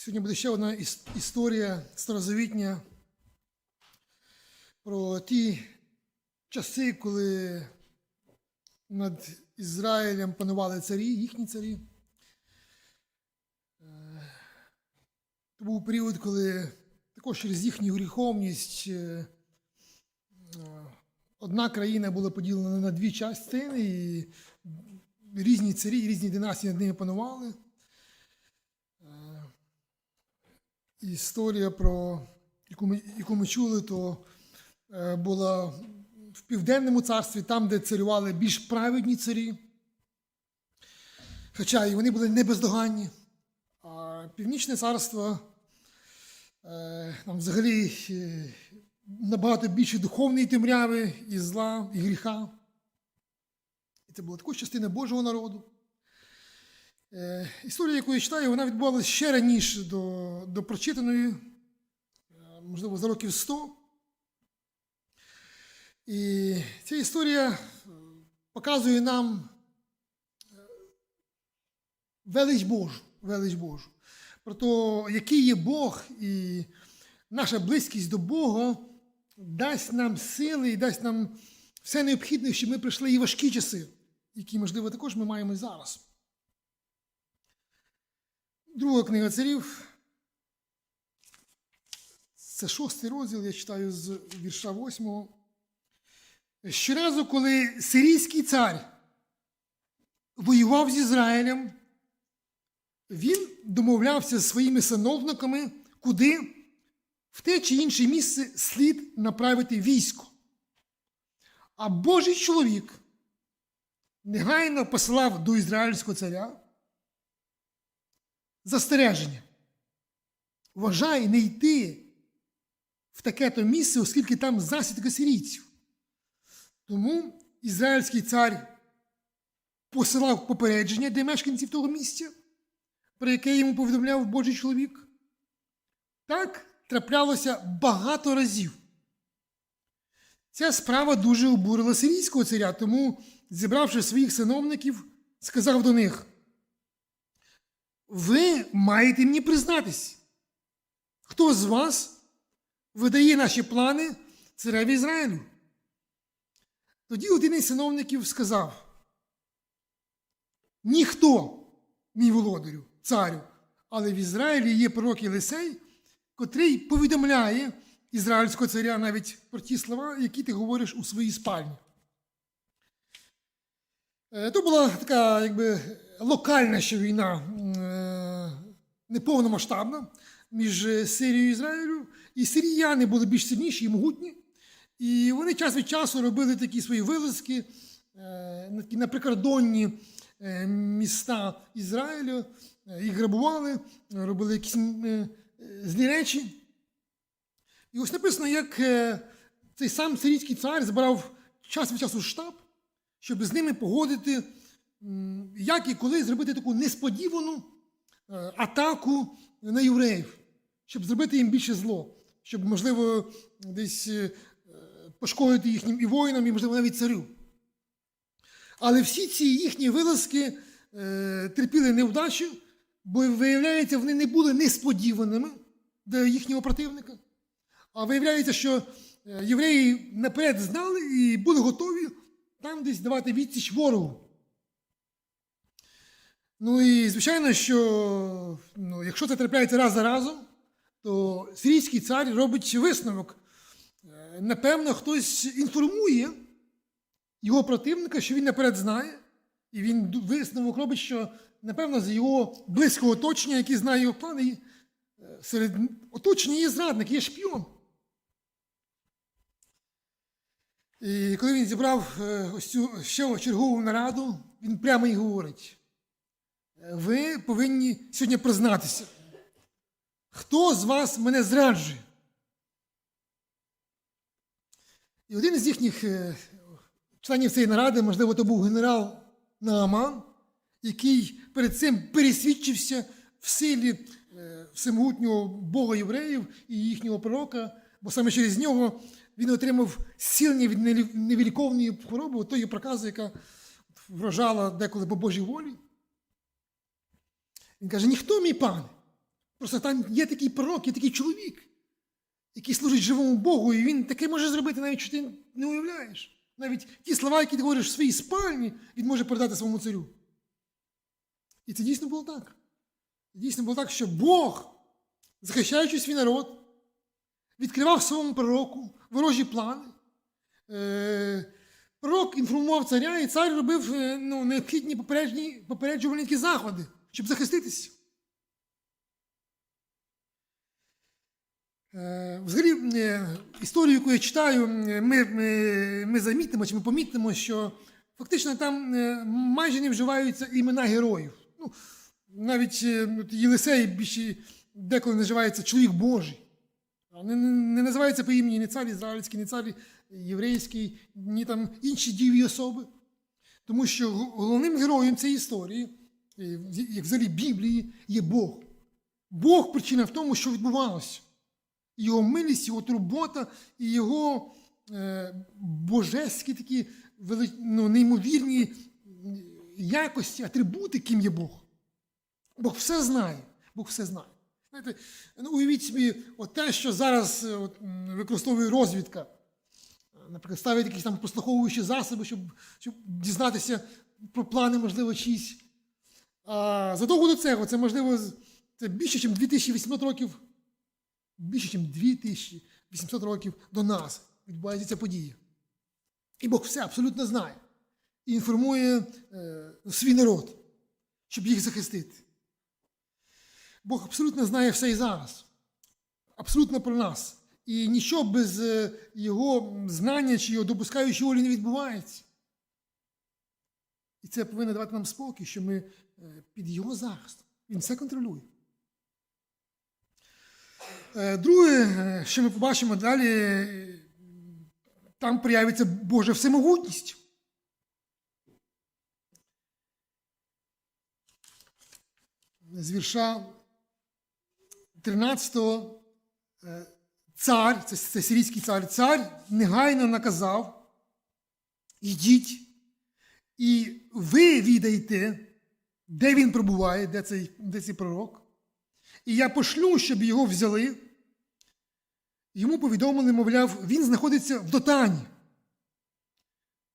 Сьогодні буде ще одна історія старозавітня про ті часи, коли над Ізраїлем панували царі, їхні царі. Це був період, коли також через їхню гріховність е, одна країна була поділена на дві частини, і різні царі, різні династії над ними панували. Е, Історія, про яку ми, яку ми чули, то е, була в Південному царстві, там, де царювали більш праведні царі. Хоча і вони були не бездоганні. А Північне царство е, там взагалі е, набагато більше духовної темряви і зла, і гріха. І це була також частина Божого народу. Е, Історія, яку я читаю, вона відбувалася ще раніше до, до прочитаної, е, можливо, за років 100. І ця історія е, показує нам велич Божу, велич Божу. Про те, який є Бог, і наша близькість до Бога дасть нам сили і дасть нам все необхідне, щоб ми пройшли і важкі часи, які, можливо, також ми маємо і зараз. Друга книга царів. Це шостий розділ, я читаю з вірша восьмого. Щоразу, коли сирійський цар воював з Ізраїлем, він домовлявся з своїми сановниками, куди в те чи інше місце слід направити військо. А Божий чоловік негайно посилав до ізраїльського царя застереження. Вважай не йти в таке-то місце, оскільки там засідка сирійців. Тому ізраїльський цар посилав попередження для мешканців того місця, про яке йому повідомляв Божий чоловік. Так траплялося багато разів. Ця справа дуже обурила сирійського царя, тому, зібравши своїх сановників, сказав до них: ви маєте мені признатись, хто з вас видає наші плани цареві Ізраїлю? Тоді один із синовників сказав: ніхто, мій володарю, царю, але в Ізраїлі є пророк Єлисей, котрий повідомляє ізраїльського царя навіть про ті слова, які ти говориш у своїй спальні. Е, То була така якби локальна ще війна, неповномасштабна між Сирією і Ізраїлем. І сиріяни були більш сильніші і могутні. І вони час від часу робили такі свої вилазки е, на прикордонні е, міста Ізраїлю, е, їх грабували, робили якісь е, злі речі. І ось написано, як е, цей сам сирійський цар збирав час від часу штаб, щоб з ними погодити, як і коли зробити таку несподівану е, атаку на євреїв, щоб зробити їм більше зло, щоб, можливо, десь е, пошкодити їхнім і воїнам, і, можливо, навіть царю. Але всі ці їхні вилазки е, терпіли невдачу, бо, виявляється, вони не були несподіваними для їхнього противника. А виявляється, що е, євреї наперед знали і були готові там десь давати відсіч ворогу. Ну і звичайно, що ну, якщо це трапляється раз за разом, то сирійський цар робить висновок. Е, Напевно, хтось інформує його противника, що він наперед знає, і він висновок робить, що, напевно, з його близького оточення, який знає його плани, е, серед оточення є зрадник, є шпіон. І коли він зібрав е, ось цю ще чергову нараду, він прямо і говорить: «Е, ви повинні сьогодні признатися, хто з вас мене зраджує? І один із їхніх е, членів цієї наради, можливо, то був генерал Нааман, який перед цим пересвідчився в силі е, всемогутнього Бога євреїв і їхнього пророка, бо саме через нього він отримав зцілення від невіліковної хвороби, тої прокази, яка вражала деколи по Божій волі. Він каже: ніхто, мій пане, Просто там є такий пророк, є такий чоловік, який служить живому Богу, і він таке може зробити, навіть що ти не уявляєш. Навіть ті слова, які ти говориш в своїй спальні, він може передати своєму царю. І це дійсно було так. Дійсно було так, що Бог, захищаючи свій народ, відкривав своєму пророку ворожі плани. Е, Пророк інформував царя, і цар робив е, ну, необхідні попереджувальні заходи, щоб захиститися. Е, Взагалі, е, історію, яку я читаю, е, ми, ми, ми замітимо чи ми помітимо, що фактично там майже не вживаються імена героїв. Ну, навіть Єлисей більше деколи називається чоловік Божий. Не, не, не називається по імені ні цар ізраїльський, ні цар єврейський, ні там інші діві особи. Тому що головним героєм цієї історії, як взагалі Біблії, є Бог. Бог причина в тому, що відбувалося. Його милість, його турбота і його е, божеські такі ну, неймовірні е, якості, атрибути, ким є Бог. Бог все знає. Бог все знає. Знаєте, ну, уявіть собі, от те, що зараз е, от, використовує розвідка. Наприклад, ставить якісь там прослуховуючі засоби, щоб, щоб дізнатися про плани, можливо, чиїсь. А задовго до цього, це можливо це більше, ніж 2800 років, більше, ніж 2800 років до нас відбувається ця подія. І Бог все абсолютно знає. І інформує е, свій народ, щоб їх захистити. Бог абсолютно знає все і зараз. Абсолютно про нас. І нічого без е, його знання чи його допускаючої волі не відбувається. І це повинно давати нам спокій, що ми під його захистом. Він все контролює. Е, Друге, е, що ми побачимо далі, е, там проявиться Божа всемогутність. З вірша 13 е, цар, це, це сирійський цар, цар негайно наказав, йдіть, і ви відаєте, де він пробуває, де цей, де цей пророк. І я пошлю, щоб його взяли. Йому повідомили, мовляв, він знаходиться в Дотані.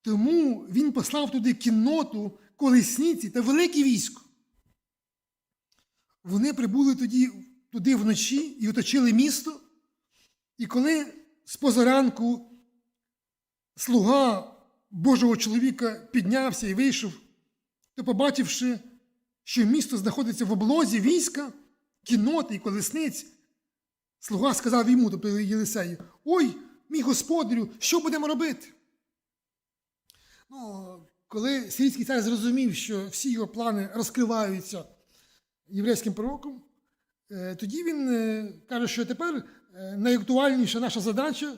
Тому він послав туди кінноту, колесниці та велике військо. Вони прибули тоді, туди вночі і оточили місто. І коли з позаранку слуга Божого чоловіка піднявся і вийшов, то, побачивши, що місто знаходиться в облозі війська, кінноти і колесниць, слуга сказав йому, тобто Єлисею, Ой, мій господарю, що будемо робити? Ну, коли сирійський цар зрозумів, що всі його плани розкриваються єврейським пророком, е, тоді він е, каже, що тепер е, найактуальніша наша задача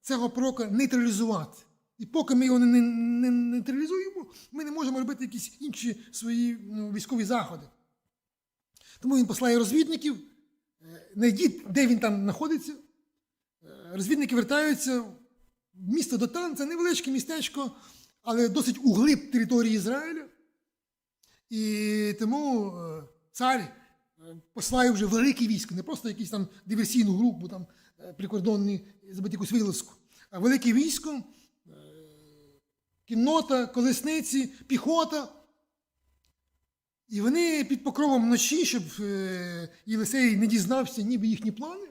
цього пророка нейтралізувати. І поки ми його не, не, не нейтралізуємо, ми не можемо робити якісь інші свої ну, військові заходи. Тому він послає розвідників, е, знайдіть, де він там знаходиться. Е, Розвідники вертаються в місто Дотан, це невеличке містечко, але досить углиб території Ізраїля. І тому е, цар е, послає вже велике військо, не просто якусь там диверсійну групу, там е, прикордонні зробити якусь вилазку, а велике військо, е, кіннота, колесниці, піхота. І вони під покровом вночі, щоб е, Єлисей не дізнався, ніби їхні плани,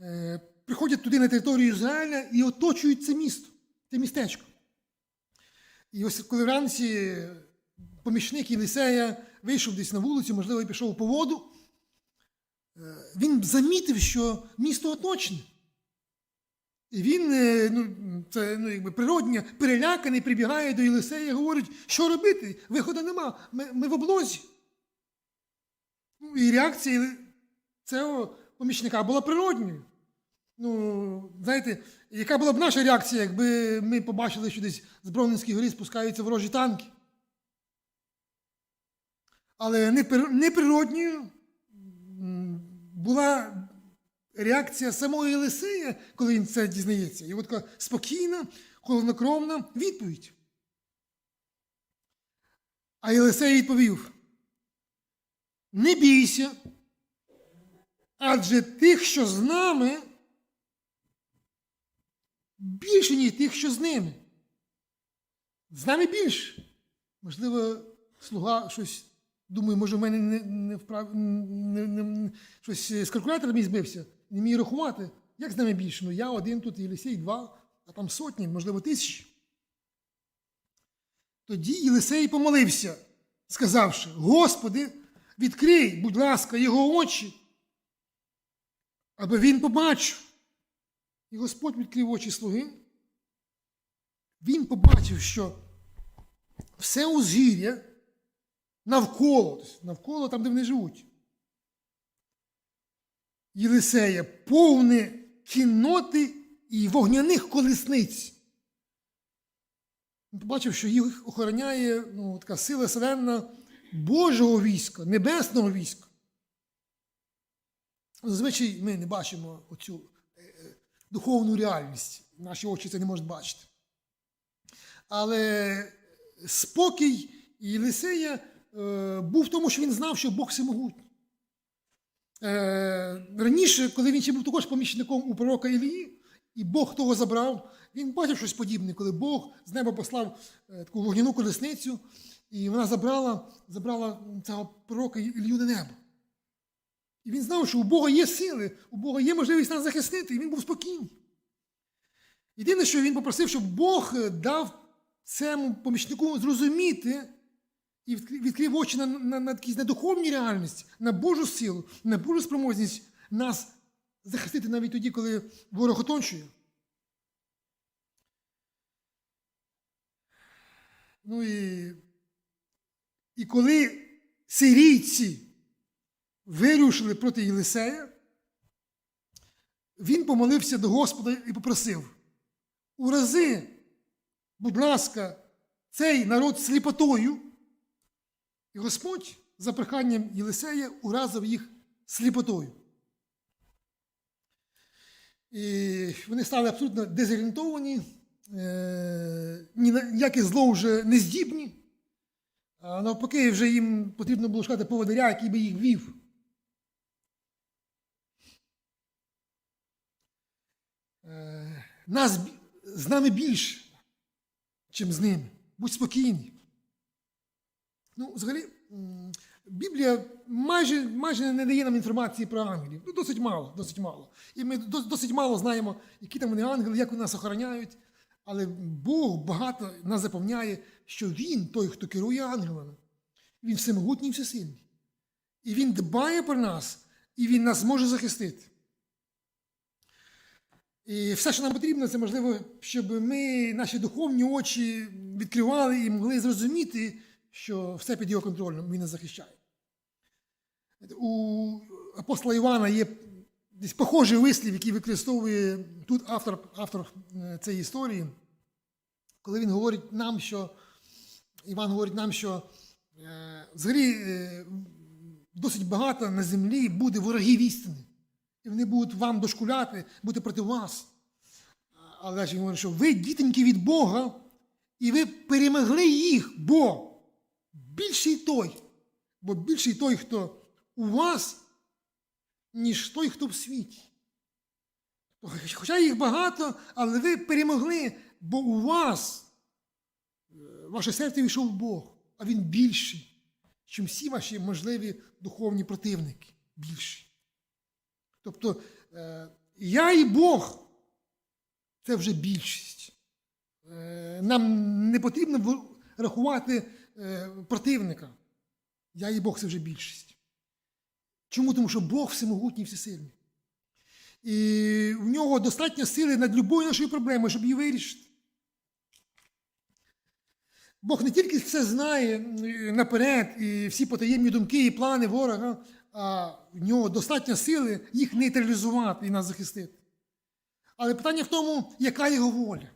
е, приходять туди на територію Ізраїля і оточують це місто, це містечко. І ось коли вранці помічник Єлисея вийшов десь на вулицю, можливо, і пішов по воду, е, він замітив, що місто оточене. І він, е, ну, це ну, якби природня, переляканий, прибігає до Єлисея і говорить, що робити? Виходу нема, ми, ми в облозі. Ну, і реакція цього помічника була природньою. Ну, знаєте, яка була б наша реакція, якби ми побачили, що десь з Бровненської горі спускаються ворожі танки? Але неприродньою була реакція самого Єлисея, коли він це дізнається. От така спокійна, холоднокровна відповідь. А Єлисей відповів: Не бійся, Адже тих, що з нами, більше, ніж тих, що з ними. З нами більше. Можливо, слуга щось думає, може, в мене не, не вправ... не, не, не, щось з калькулятора мій збився, не вмію рахувати. Як з нами більше? Ну я один тут, Єлисей два, а там сотні, можливо, тисячі. Тоді Єлисей помолився, сказавши: Господи, відкрий, будь ласка, його очі, аби він побачив. І Господь відкрив очі слуги. Він побачив, що все узгір'я навколо, тобто навколо там, де вони живуть. Єлисея повне кінноти і вогняних колесниць. Побачив, що їх охороняє ну, така сила селена Божого війська, небесного війська. Зазвичай ми не бачимо оцю е, духовну реальність. Наші очі це не можуть бачити. Але спокій Єлисея е, був в тому, що він знав, що Бог всемогутній. Е, раніше, коли він ще був також помічником у пророка Ілії, і Бог того забрав, він бачив щось подібне, коли Бог з неба послав е, таку вогняну колесницю, і вона забрала, забрала цього пророка Ілію на небо. І він знав, що у Бога є сили, у Бога є можливість нас захистити, і він був спокійний. Єдине, що він попросив, щоб Бог е, дав цьому помічнику зрозуміти і відкрив- очі на, на, на, на духовні реальності, на Божу силу, на Божу спроможність нас захистити навіть тоді, коли ворог отончує. Ну і, і коли сирійці вирушили проти Єлисея, він помолився до Господа і попросив: урази, будь ласка, цей народ сліпотою. І Господь за проханням Єлисея уразив їх сліпотою. І вони стали абсолютно дезорієнтовані, е, ні на яке зло вже не здібні. Навпаки, вже їм потрібно було шукати поводиря, який би їх вів. Е, Нас з нами більше, чим з ними. Будь спокійні. Ну, взагалі, Біблія майже, майже не дає нам інформації про ангелів. Ну, досить мало, досить мало. І ми досить мало знаємо, які там вони ангели, як вони нас охороняють. Але Бог багато нас запевняє, що Він той, хто керує ангелами. Він всемогутній і всесильний. І Він дбає про нас, і Він нас може захистити. І все, що нам потрібно, це можливо, щоб ми наші духовні очі відкривали і могли зрозуміти, що все під його контролем він нас захищає. У апостола Івана є десь похожий вислів, який використовує тут автор, автор е, цієї історії, коли він говорить нам, що Іван говорить нам, що е, взагалі е, досить багато на землі буде ворогів істини. І вони будуть вам дошкуляти, бути проти вас. Але ж він говорить, що ви дітеньки від Бога, і ви перемогли їх, бо більший той, бо більший той, хто у вас, ніж той, хто в світі. Хоча їх багато, але ви перемогли, бо у вас е, ваше серце війшов Бог, а він більший, ніж всі ваші можливі духовні противники. Більший. Тобто е, я і Бог це вже більшість. Е, Нам не потрібно рахувати противника. Я і Бог це вже більшість. Чому? Тому що Бог всемогутній і всесильний. І в нього достатньо сили над любою нашою проблемою, щоб її вирішити. Бог не тільки все знає е, наперед, і всі потаємні думки і плани ворога, а в нього достатньо сили їх нейтралізувати і нас захистити. Але питання в тому, яка його воля.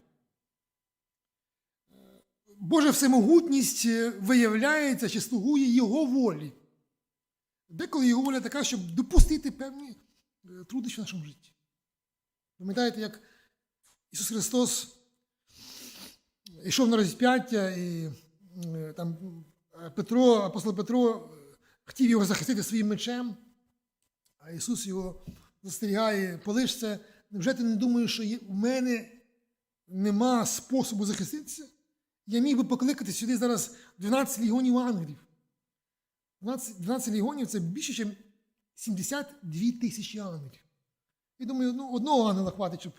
Божа всемогутність е, виявляється чи слугує його волі. Деколи його воля така, щоб допустити певні е, труднощі в нашому житті. Пам'ятаєте, як Ісус Христос йшов на розп'яття, і е, там Петро, апостол Петро хотів його захистити своїм мечем. А Ісус його застерігає, полиш це. Невже ти не думаєш, що в мене нема способу захиститися? Я міг би покликати сюди зараз 12 легіонів ангелів. 12, 12 легіонів це більше, ніж 72 тисячі ангелів. Я думаю, ну, одного ангела хватить, щоб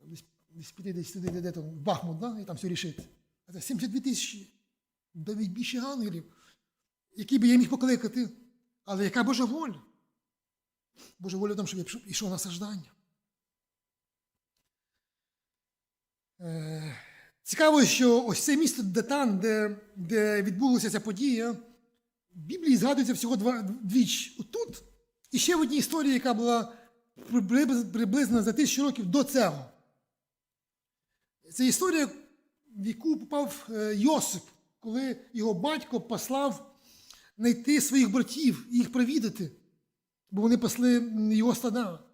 десь, десь піти десь туди, де, де там, в Бахмут, да, і там все рішити. А це 72 тисячі, навіть більше ангелів, які би я міг покликати. Але яка Божа воля? Божа воля в тому, щоб я йшов на страждання. Цікаво, що ось це місто Датан, де, де відбулася ця подія, в Біблії згадується всього два, двіч отут. І ще в одній історії, яка була приблизно за тисячу років до цього. Це історія, в яку попав е, Йосип, коли його батько послав знайти своїх братів і їх провідати, бо вони пасли його стада.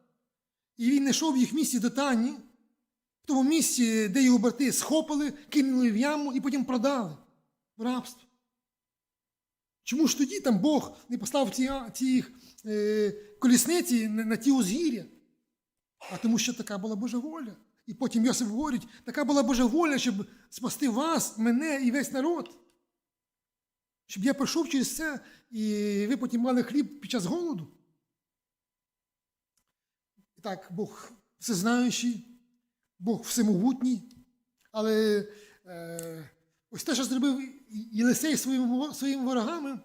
І він знайшов їх в місті Дотані, тому місці, де його брати схопили, кинули в яму і потім продали в рабство. Чому ж тоді там Бог не послав ці, ці е, колісниці на, на ті узгір'я? А тому що така була Божа воля. І потім Йосип говорить, така була Божа воля, щоб спасти вас, мене і весь народ. Щоб я пройшов через це, і ви потім мали хліб під час голоду. І так, Бог всезнаючий, Бог всемогутній. Але е, ось те, що зробив Єлисей своїми, во- своїми ворогами,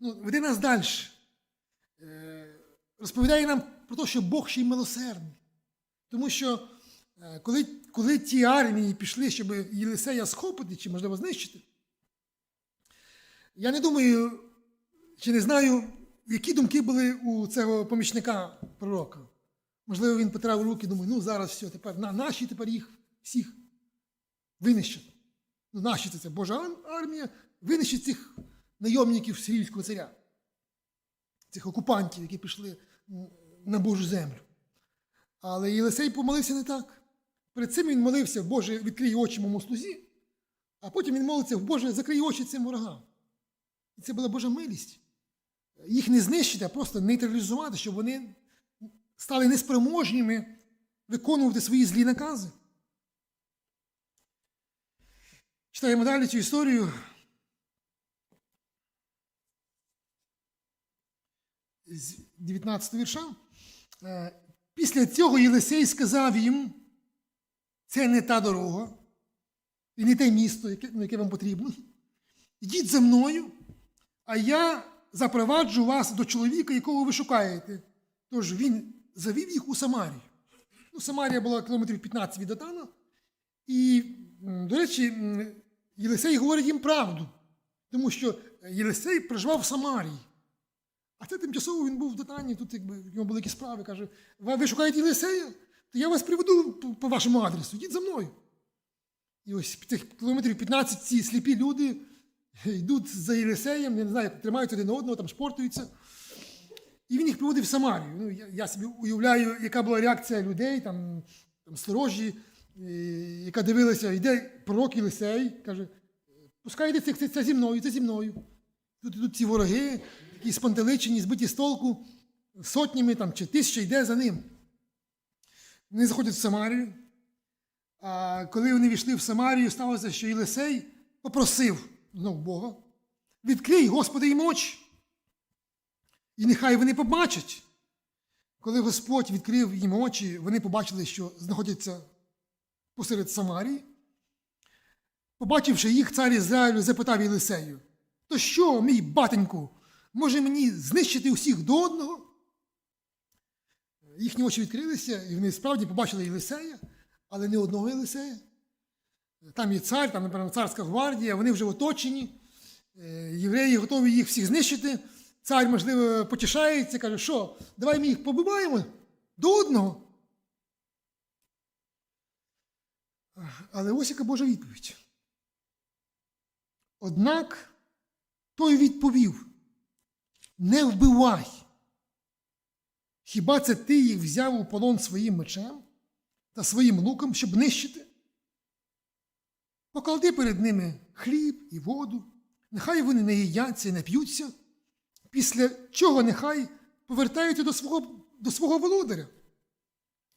ну, веде нас далі. Е, розповідає нам про те, що Бог ще й милосердний. Тому що е, коли, коли ті армії пішли, щоб Єлисея схопити чи, можливо, знищити, я не думаю, чи не знаю, які думки були у цього помічника пророка. Можливо, він потирав руки, думає, ну зараз все, тепер на, наші тепер їх всіх винищать. Ну, наші це, це Божа армія винищить цих найомників сирійського царя, цих окупантів, які пішли на Божу землю. Але Єлисей помолився не так. Перед цим він молився, Боже, відкрий очі моєму слузі, а потім він молиться, Боже, закрий очі цим ворогам. І це була Божа милість. Їх не знищити, а просто нейтралізувати, щоб вони стали неспроможніми виконувати свої злі накази. Читаємо далі цю історію. З 19 вірша. Е, Після цього Єлисей сказав їм, це не та дорога, і не те місто, яке, ну, яке вам потрібно. Йдіть за мною, а я запроваджу вас до чоловіка, якого ви шукаєте. Тож він завів їх у Самарію. Ну, Самарія була кілометрів 15 від Датана. І, до речі, Єлисей говорить їм правду, тому що Єлисей проживав в Самарії. А це тимчасово він був в Датані, тут якби, в нього були справи. Каже, ви шукаєте Єлисея? То я вас приведу по вашому адресу, йдіть за мною. І ось цих кілометрів 15 ці сліпі люди йдуть за Єлисеєм, я не знаю, тримаються один одного, там шпортуються. І він їх приводив в Самарію. Ну, я, я собі уявляю, яка була реакція людей, там, там сторожі, е, яка дивилася, йде пророк Єлисей, каже, пускайте це, це, це зі мною, це зі мною. Тут ідуть ці вороги, такі спантеличені, збиті з толку, сотнями там, чи тисяча йде за ним. Вони заходять в Самарію. А коли вони війшли в Самарію, сталося, що Єлисей попросив знов Бога, відкрий, Господи, їм очі. І нехай вони побачать. Коли Господь відкрив їм очі, вони побачили, що знаходяться посеред Самарії. Побачивши їх, цар Ізраїлю запитав Єлисею, то що, мій батеньку, може мені знищити усіх до одного? Їхні очі відкрилися, і вони справді побачили Єлисея, але не одного Єлисея. Там є цар, там, напевно, царська гвардія, вони вже оточені. Е, Євреї готові їх всіх знищити. Цар, можливо, потішається, каже, що, давай ми їх побиваємо до одного. Але ось яка Божа відповідь. Однак той відповів: не вбивай. Хіба це ти їх взяв у полон своїм мечем та своїм луком, щоб нищити? Поклади перед ними хліб і воду, нехай вони не їдяться і не п'ються, після чого нехай повертаються до свого, до свого володаря.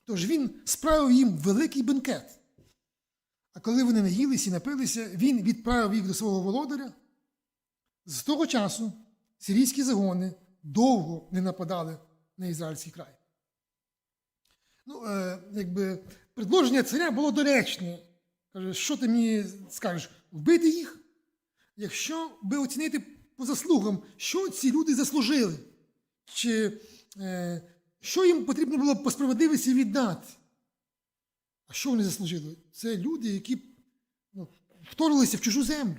Тож він справив їм великий бенкет. А коли вони наїлися і напилися, він відправив їх до свого володаря. З того часу сирійські загони довго не нападали на ізраїльський край. Ну, е, якби предложення царя було доречне. Каже, що ти мені скажеш? Вбити їх? Якщо би оцінити по заслугам, що ці люди заслужили, чи е, що їм потрібно було по справедливості віддати? А що вони заслужили? Це люди, які ну, вторглися в чужу землю,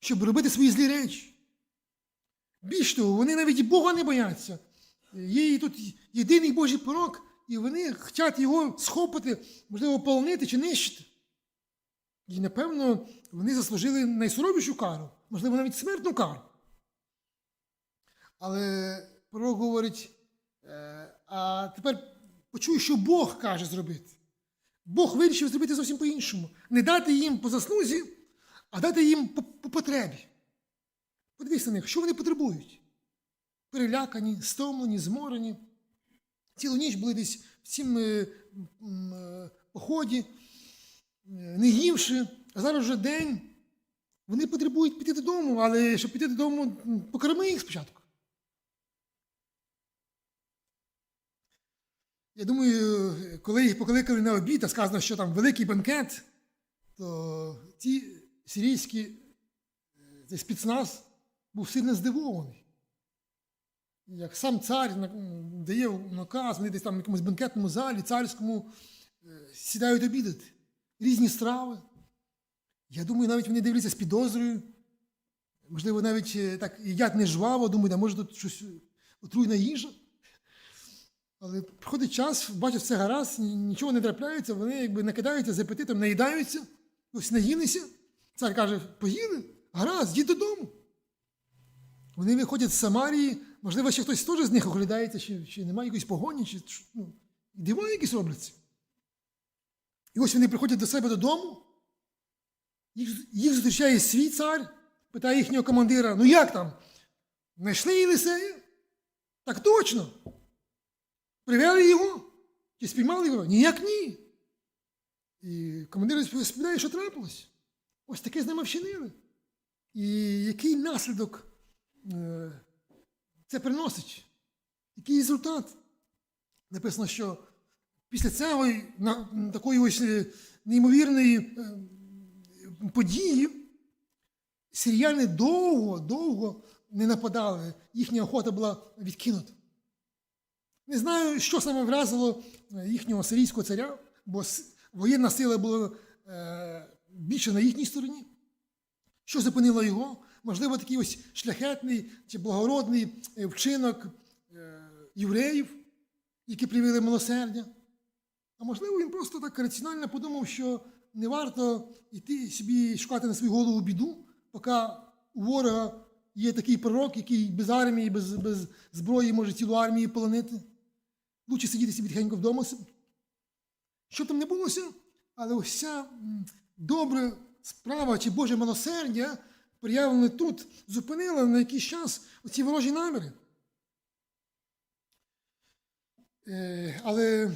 щоб робити свої злі речі. Більш того, вони навіть і Бога не бояться. Є тут єдиний Божий порок, і вони хочуть його схопити, можливо, полонити чи нищити. І, напевно, вони заслужили найсуровішу кару, можливо, навіть смертну кару. Але пророк говорить, е, а тепер почуй, що Бог каже зробити. Бог вирішив зробити зовсім по-іншому. Не дати їм по заслузі, а дати їм по, по потребі. Подивіться на них, що вони потребують. Перелякані, стомлені, зморені. Цілу ніч були десь в цім е, е, поході, не ївши, а зараз вже день. Вони потребують піти додому, але щоб піти додому, покорми їх спочатку. Я думаю, коли їх покликали на обід, а сказано, що там великий банкет, то ті сирійські е, цей спецназ був сильно здивований. Як сам цар дає наказ, вони десь там в якомусь банкетному залі, царському, е, сідають обідати. Різні страви. Я думаю, навіть вони дивляться з підозрою. Можливо, навіть е, так їдять не жваво, думають, а може тут щось е, отруйна їжа. Але приходить час, бачать все гаразд, нічого не трапляється, вони якби накидаються з апетитом, наїдаються, ось наїлися. Цар каже, поїли? Гаразд, йдіть додому. Вони виходять з Самарії, можливо, ще хтось теж з них оглядається, чи, чи немає якоїсь погоні, чи ну, дива якісь робляться. І ось вони приходять до себе додому, їх, зустрічає свій цар, питає їхнього командира: ну як там? Знайшли Єлисея? Так точно. Привели його? Чи спіймали його? Ніяк ні. І командир розповідає, що трапилось. Ось таке з ними вчинили. І який наслідок е, це приносить? Який результат? Написано, що після цього такої ось е, неймовірної е, події сиріяни довго, довго не нападали, їхня охота була відкинута. Не знаю, що саме вразило е, їхнього сирійського царя, бо воєнна сила була е, більше на їхній стороні. Що зупинило його? Можливо, такий ось шляхетний чи благородний е, вчинок євреїв, які привели милосердя. А можливо, він просто так раціонально подумав, що не варто йти собі шукати на свою голову біду, поки у ворога є такий пророк, який без армії, без, без зброї може цілу армію полонити. Лучше сидіти собі тихенько вдома. Що там не булося, але ось добра справа чи Боже милосердя, проявлене тут, зупинила на якийсь час оці ворожі наміри. Е, але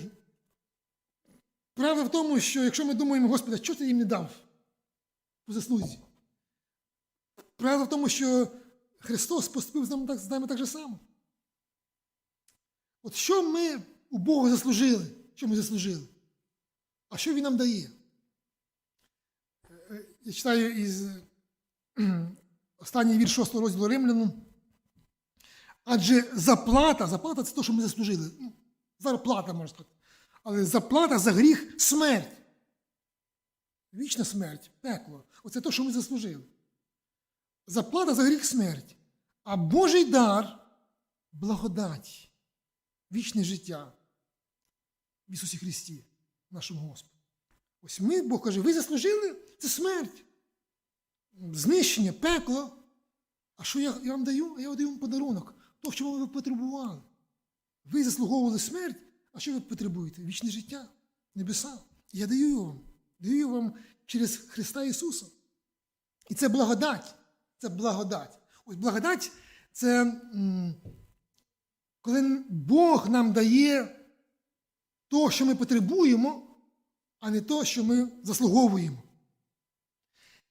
правда в тому, що якщо ми думаємо, Господи, що ти їм не дав по заслузі? Правда в тому, що Христос поступив з нами так, з нами так же само. От що ми у Бога заслужили? Що ми заслужили? А що Він нам дає? Е, Я читаю із останній вірш 6 розділу Римляну. Адже заплата, заплата це те, що ми заслужили. Ну, зарплата, можна сказати. Але заплата за гріх смерть. Вічна смерть, пекло. Оце те, що ми заслужили. Заплата за гріх смерть. А Божий дар благодать вічне життя в Ісусі Христі, нашому Господу. Ось ми, Бог каже, ви заслужили це смерть, знищення, пекло. А що я, я вам даю? А я вам даю вам подарунок. То, що ви потребували. Ви заслуговували смерть, а що ви потребуєте? Вічне життя, небеса. Я даю його вам. Даю вам через Христа Ісуса. І це благодать. Це благодать. Ось благодать це. коли Бог нам дає то, що ми потребуємо, а не то, що ми заслуговуємо.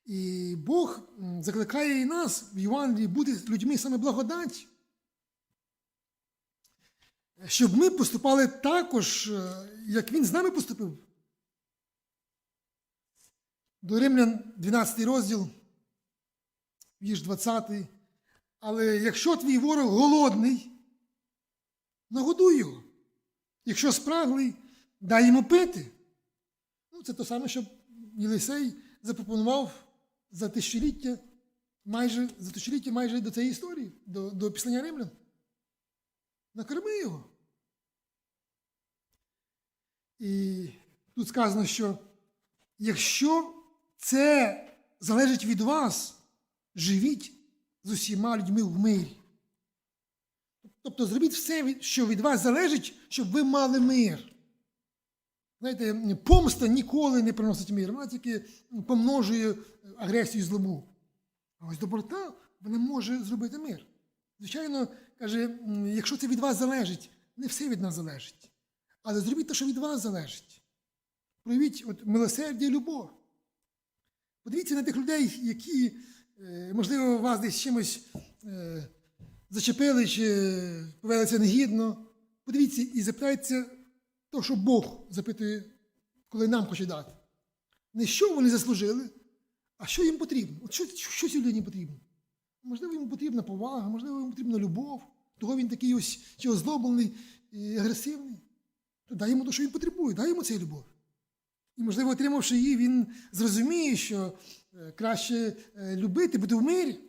І Бог закликає і нас в Євангелії бути людьми саме благодаті. Щоб ми поступали також, е, як Він з нами поступив. До Римлян 12 розділ, вірш 20. Але якщо твій ворог голодний, нагодуй його. Якщо спраглий, дай йому пити. Ну, це те саме, що Єлисей запропонував за тисячоліття, майже за тисячоліття майже до цієї історії, до, до післання римлян. Накорми його. І тут сказано, що якщо це залежить від вас, живіть з усіма людьми в мирі. Тобто зробіть все, що від вас залежить, щоб ви мали мир. Знаєте, помста ніколи не приносить мир, вона тільки помножує агресію і злобу. А ось доброта вона може зробити мир. Звичайно, каже, якщо це від вас залежить, не все від нас залежить. Але зробіть те, що від вас залежить. Проявіть от, милосердя і любов. Подивіться на тих людей, які, е, можливо, вас десь чимось е, зачепили чи повелися негідно. Подивіться і запитайте то, що Бог запитує, коли нам хоче дати. Не що вони заслужили, а що їм потрібно. От що, що людині потрібно? Можливо, йому потрібна повага, можливо, йому потрібна любов. Того він такий ось чи озлоблений і агресивний. То дай йому те, що він потребує, дай йому цю любов. І, можливо, отримавши її, він зрозуміє, що е, краще е, любити, бути в мирі.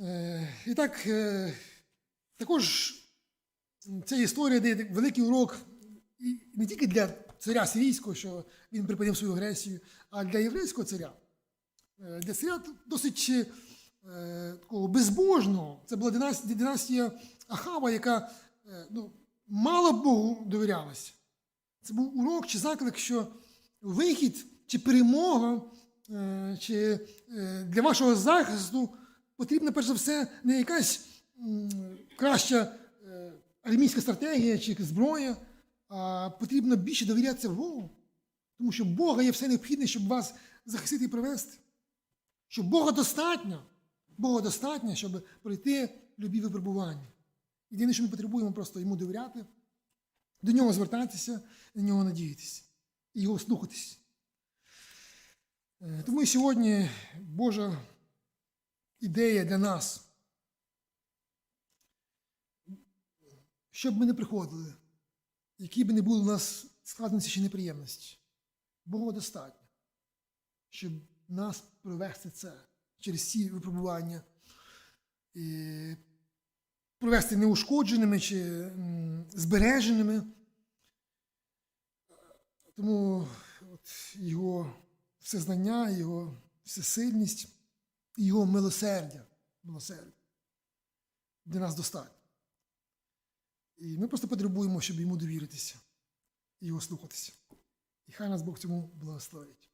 Е, І так, також ця історія дає великий урок і не тільки для царя сирійського, що він припинив свою агресію, а для єврейського царя. Е, Для царя досить е, такого безбожного. Це була династія, династія Ахава, яка е, ну, мало Богу довірялася. Це був урок чи заклик, що вихід чи перемога, чи для вашого захисту потрібна, перш за все, не якась краща армійська стратегія чи зброя, а потрібно більше довірятися Богу. Тому що Бога є все необхідне, щоб вас захистити і привести. Що Бога достатньо, Бога достатньо, щоб пройти любі випробування. Єдине, що ми потребуємо, просто йому довіряти, до нього звертатися, на нього надіятися і його слухатись. Е, Тому і сьогодні Божа ідея для нас, щоб ми не приходили, які б не були у нас складності чи неприємності. Бога достатньо, щоб нас провести це через ці випробування. І провести неушкодженими чи збереженими. Тому от його всезнання, його всесильність, його милосердя, милосердя для нас достатньо. І ми просто потребуємо, щоб йому довіритися і його слухатися. І хай нас Бог цьому благословить.